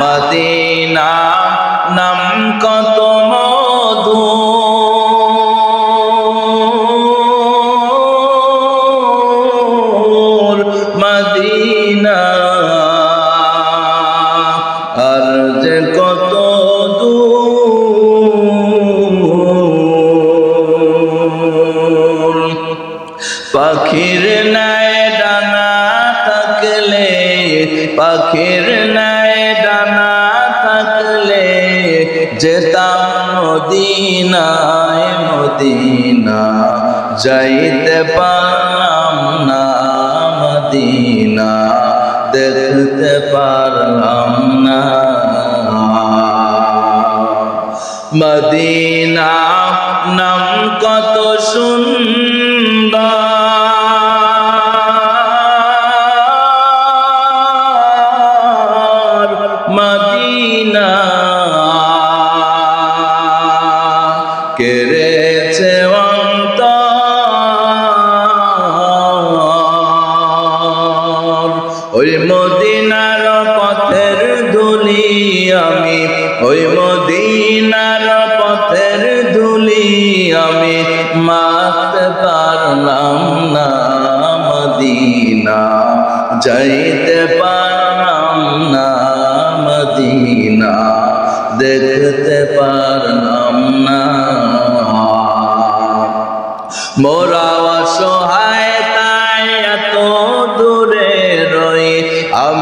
Medina নাম কত মধু। যে পাখির নাই ডানা পাখির নাই ডানা থাকলে যেতাম মদিনায়, মদিনা যাইতে পারলাম না, মদিনা দেখতে পারলাম না। মদিনা নাম কত সুন্দর ওই মদিনার পথের ধুলি আমি, ওই মদিনার পথের ধুলি আমি মাতে পারলাম না মদিনা, যাইতে পারলাম না মদিনা, দেখতে পারলাম না। মোরা অসহায়